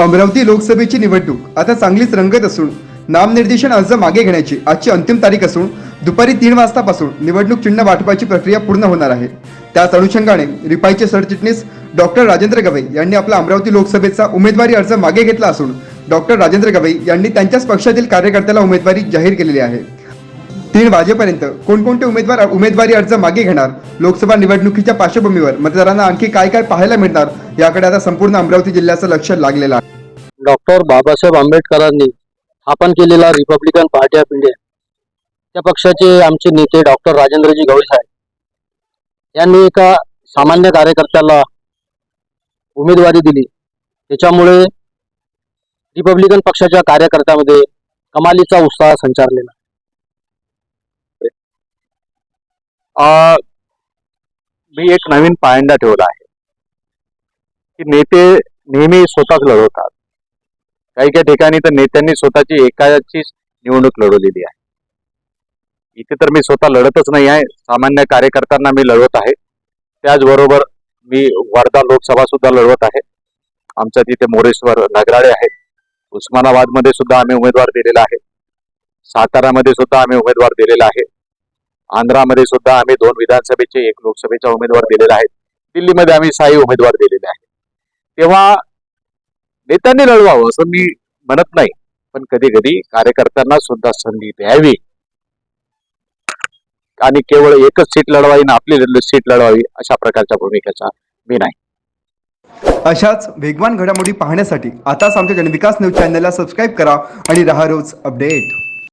अमरावती लोकसभेची निवडणूक. आता चांगलीच रंगत असून नामनिर्देशन अर्ज मागे घेण्याची आजची अंतिम तारीख असून दुपारी तीन वाजतापासून निवडणूक चिन्ह वाटपाची प्रक्रिया पूर्ण होणार आहे. त्याच अनुषंगाने रिपाईचे सरचिटणीस डॉक्टर राजेंद्र गवई यांनी आपला अमरावती लोकसभेचा उमेदवारी अर्ज मागे घेतला असून डॉक्टर राजेंद्र गवई यांनी त्यांच्याच पक्षातील कार्यकर्त्याला उमेदवारी जाहीर केलेली आहे. तीन वाजेपर्यंत कोणकोणते उमेदवार उमेदवारी अर्ज मागे घेणार लोकसभा निवडणुकीच्या पार्श्वभूमीवर मतदारांना आणखी काय काय पाहायला मिळणार याकडे आता संपूर्ण अमरावती जिल्ह्याचं लक्ष लागलेलं आहे. डॉक्टर बाबासाहेब आंबेडकरांनी स्थापन केलेला रिपब्लिकन पार्टी ऑफ इंडिया त्या पक्षाचे आमचे नेते डॉक्टर राजेंद्रजी गवळी साहेब. यांनी एका सामान्य कार्यकर्त्याला उमेदवारी दिली. त्याच्यामुळे रिपब्लिकन पक्षाच्या कार्यकर्त्यामध्ये कमालीचा उत्साह संचारलेला मी एक नवीन पायंडा ठेवला आहे. की नेते नेहमी स्वतःच लढवतात. काही काही ठिकाणी तर नेत्यांनी स्वतःची एकाचीच निवडणूक लढवलेली आहे. इथे तर मी स्वतः लढतच नाही आहे. सामान्य कार्यकर्त्यांना मी लढवत आहे. त्याचबरोबर मी वर्धा लोकसभा सुद्धा लढवत आहे. आमच्या तिथे मोरेश्वर नगराळे आहेत. उस्मानाबादमध्ये सुद्धा आम्ही उमेदवार दिलेला आहे. सातारामध्ये सुद्धा आम्ही उमेदवार दिलेला आहे. आंध्रामध्ये सुद्धा आम्ही दोन विधानसभेचे एक लोकसभेचा उमेदवार दिलेला आहे. दिल्लीमध्ये आम्ही साई उमेदवार दिलेले आहेत. तेव्हा नेत्यांनी लढवावं असं मी म्हणत नाही पण कधी कधी कार्यकर्त्यांना सुद्धा संधी द्यावी. आणि केवळ एकच सीट लढवावी ना आपली सीट लढवावी अशा प्रकारच्या भूमिकेचा मी नाही. अशाच वेगवान घडामोडी पाहण्यासाठी आताच आमच्या जनविकास न्यूज चॅनलला सबस्क्राईब करा आणि राहा रोज अपडेट.